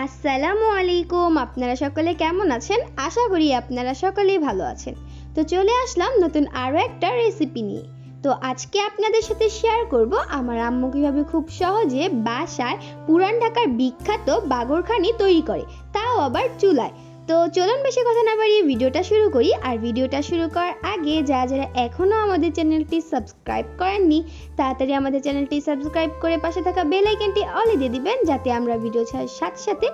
আসসালামু আলাইকুম। আপনারা সকলে কেমন আছেন? আশা করি আপনারা সকলেই ভালো আছেন। তো চলে আসলাম নতুন আরও একটা রেসিপি নিয়ে। তো আজকে আপনাদের সাথে শেয়ার করব আমার আম্মু কীভাবে খুব সহজে বাসায় পুরান ঢাকার বিখ্যাত বাগরখানি তৈরি করে, তাও আবার চুলায়। তো চলুন বেশি কথা না বাড়িয়ে ভিডিওটা শুরু করি। আর ভিডিওটা শুরু করার আগে যারা যারা এখনও আমাদের চ্যানেলটি সাবস্ক্রাইব করেননি, তাড়াতাড়ি আমাদের চ্যানেলটি সাবস্ক্রাইব করে পাশে থাকা বেল আইকনটি অলে দিয়ে দিবেন যাতে আমরা ভিডিও ছাড়ার সাথে সাথে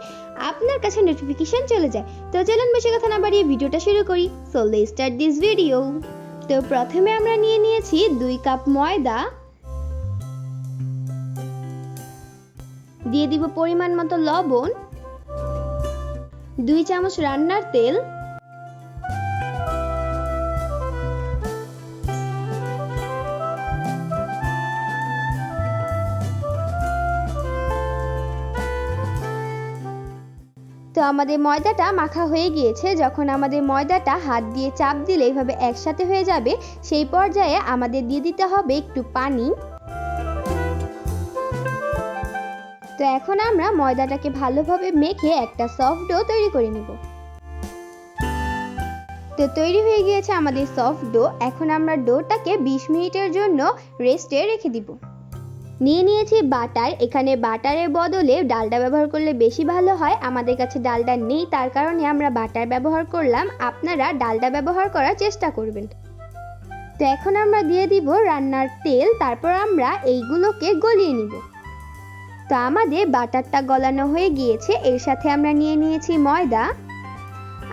আপনার কাছে নোটিফিকেশন চলে যায়। তো চলুন বেশি কথা না বাড়িয়ে ভিডিওটা শুরু করি। সো লে স্টার্ট দিস ভিডিও তো প্রথমে আমরা নিয়ে নিয়েছি দুই কাপ ময়দা। দিয়ে দিব পরিমাণ মতো লবণ। দুই চামচ রান্নার তেল। তো আমাদের ময়দাটা মাখা হয়ে গিয়েছে। যখন আমাদের ময়দাটা হাত দিয়ে চাপ দিলে এইভাবে একসাথে হয়ে যাবে, সেই পর্যায়ে আমাদের দিয়ে দিতে হবে একটু পানি। তো এখন আমরা ময়দাটাকে ভালোভাবে মেখে একটা সফট ডো তৈরি করে নিব। তো তৈরি হয়ে গিয়েছে আমাদের সফট ডো এখন আমরা ডোটাকে বিশ মিনিটের জন্য রেস্টে রেখে দিব। নিয়ে নিয়েছি বাটার। এখানে বাটারের বদলে ডালটা ব্যবহার করলে বেশি ভালো হয়। আমাদের কাছে ডালটা নেই, তার কারণে আমরা বাটার ব্যবহার করলাম। আপনারা ডালটা ব্যবহার করার চেষ্টা করবেন। তো এখন আমরা দিয়ে দিব রান্নার তেল। তারপর আমরা এইগুলোকে গলিয়ে নিব। তো আমাদের বাটারটা গলানো হয়ে গিয়েছে। এর সাথে আমরা নিয়ে নিয়েছি ময়দা।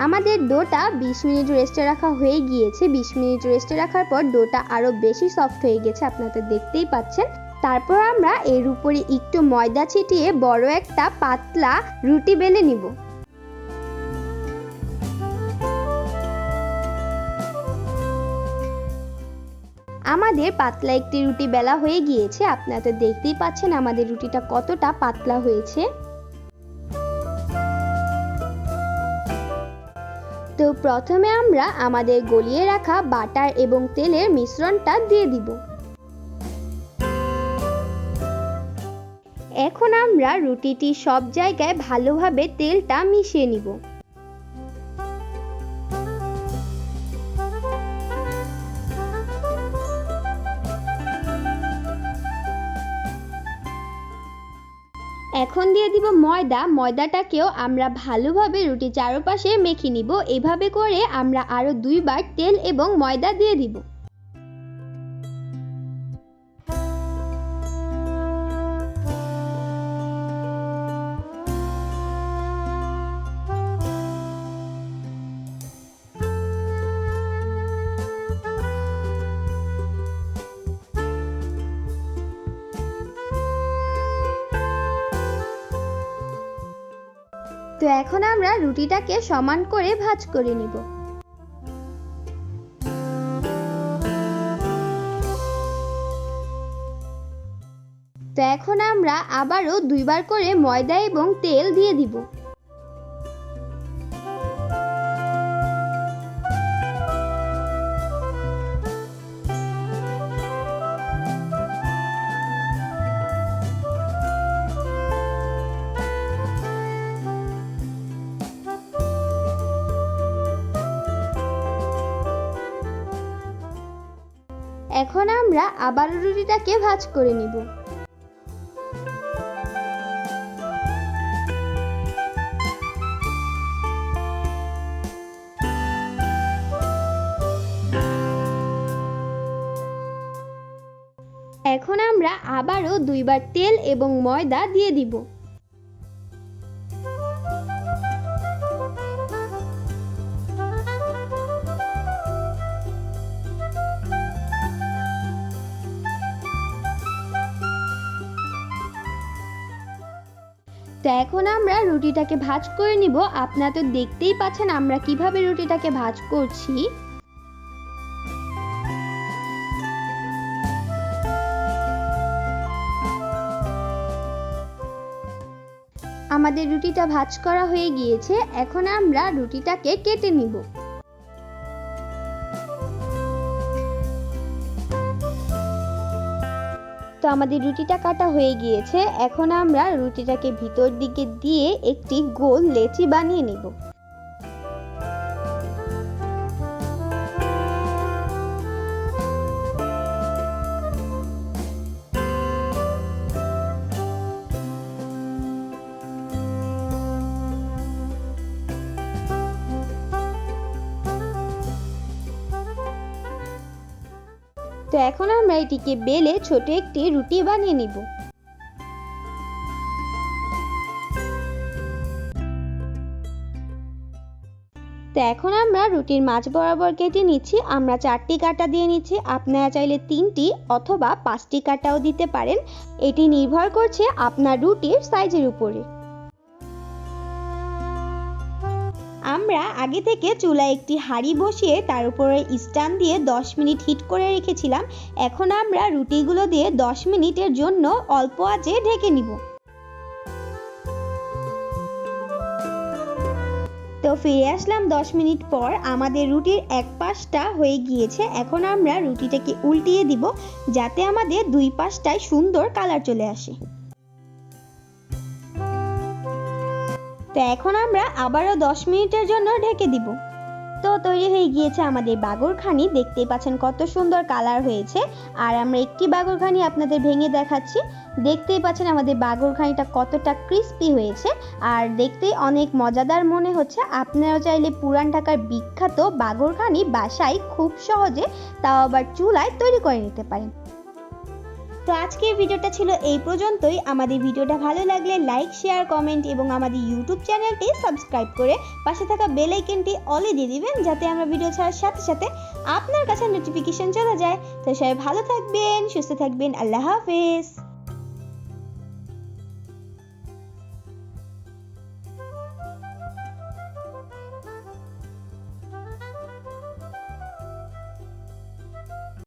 আমাদের ডোটা বিশ মিনিট রেস্টে রাখা হয়ে গিয়েছে। বিশ মিনিট রেস্টে রাখার পর ডোটা আরও বেশি সফট হয়ে গেছে আপনাদের দেখতেই পাচ্ছেন। তারপর আমরা এর উপরে একটু ময়দা ছিটিয়ে বড় একটা পাতলা রুটি বেলে নিব। আমাদের পাতলা একটি রুটি বেলা হয়ে গিয়েছে। আপনারা তো দেখতেই পাচ্ছেন আমাদের রুটিটা কতটা পাতলা হয়েছে। তো প্রথমে আমরা আমাদের গলিয়ে রাখা বাটার এবং তেলের মিশ্রণটা দিয়ে দিব। এখন আমরা রুটিটি সব জায়গায় ভালোভাবে তেলটা মিশিয়ে নিব। এখন দিয়ে দিব ময়দা। ময়দাটাকেও আমরা ভালোভাবে রুটির চারপাশে মেখে নিব। এভাবে করে আমরা আরও দুইবার তেল এবং ময়দা দিয়ে দিব। তো এখন আমরা রুটিটাকে সমান করে ভাঁজ করে নিব। তো এখন আমরা আবারও দুইবার করে ময়দা এবং তেল দিয়ে দিব। এখন আমরা আবারও রুটিটাকে ভাজ করে নিব। এখন আমরা আবারও দুইবার তেল এবং ময়দা দিয়ে দিব। তো এখন আমরা রুটিটাকে ভাজ করে নিব। আপনারা তো দেখতেই পাচ্ছেন আমরা কীভাবে রুটিটাকে ভাজ করছি। আমাদের রুটিটা ভাজ করা হয়ে গিয়েছে। এখন আমরা রুটিটাকে কেটে নিব। তো আমাদের রুটিটা কাটা হয়ে গিয়েছে। এখন আমরা রুটিটাকে ভিতর দিকে দিয়ে একটি গোল লেচি বানিয়ে নিব। তো এখন আমরা এটিকে বেলে ছোট একটি রুটি বানিয়ে নিব। তো এখন আমরা রুটির মাছ বরাবর কেটে নিচ্ছি। আমরা চারটি কাটা দিয়ে নিচ্ছি। আপনারা চাইলে তিনটি অথবা পাঁচটি কাটাও দিতে পারেন। এটি নির্ভর করছে আপনার রুটির সাইজের উপরে। আমরা আগে থেকে চুলায় একটি হাঁড়ি বসিয়ে তার উপরে স্ট্যান্ড দিয়ে 10 মিনিট হিট করে রেখেছিলাম। এখন আমরা রুটিগুলো দিয়ে 10 মিনিটের জন্য অল্প আঁচে ঢেকে নিব। তো ফিরে আসলাম 10 মিনিট পর। আমাদের রুটির এক পাশটা হয়ে গিয়েছে। এখন আমরা রুটিটাকে উল্টিয়ে দিব যাতে আমাদের দুই পাশটায় সুন্দর কালার চলে আসে। তো এখন আমরা আবারও 10 মিনিটের জন্য ঢেকে দিব। তো তৈরি হয়ে গিয়েছে আমাদের বাগরখানি। দেখতেই পাচ্ছেন কত সুন্দর কালার হয়েছে। আর আমরা একটি বাগরখানি আপনাদের ভেঙে দেখাচ্ছি। দেখতেই পাচ্ছেন আমাদের বাগরখানিটা কতটা ক্রিস্পি হয়েছে। আর দেখতেই অনেক মজাদার মনে হচ্ছে। আপনারাও চাইলে পুরান ঢাকার বিখ্যাত বাগরখানি বাসায় খুব সহজে তাও আবার চুলায় তৈরি করে নিতে পারেন। তো আজকের ভিডিওটা ছিল এই পর্যন্তই। আমাদের ভিডিওটা ভালো লাগলে লাইক শেয়ার কমেন্ট এবং আমাদের ইউটিউব চ্যানেলটি সাবস্ক্রাইব করে পাশে থাকা বেল আইকনটি অলে দিয়ে দিবেন যাতে আমরা ভিডিও ছাড়ার সাথে সাথে আপনার কাছে নোটিফিকেশন চলে যায়। তো সবাই ভালো থাকবেন, সুস্থ থাকবেন, আল্লাহ হাফেজ।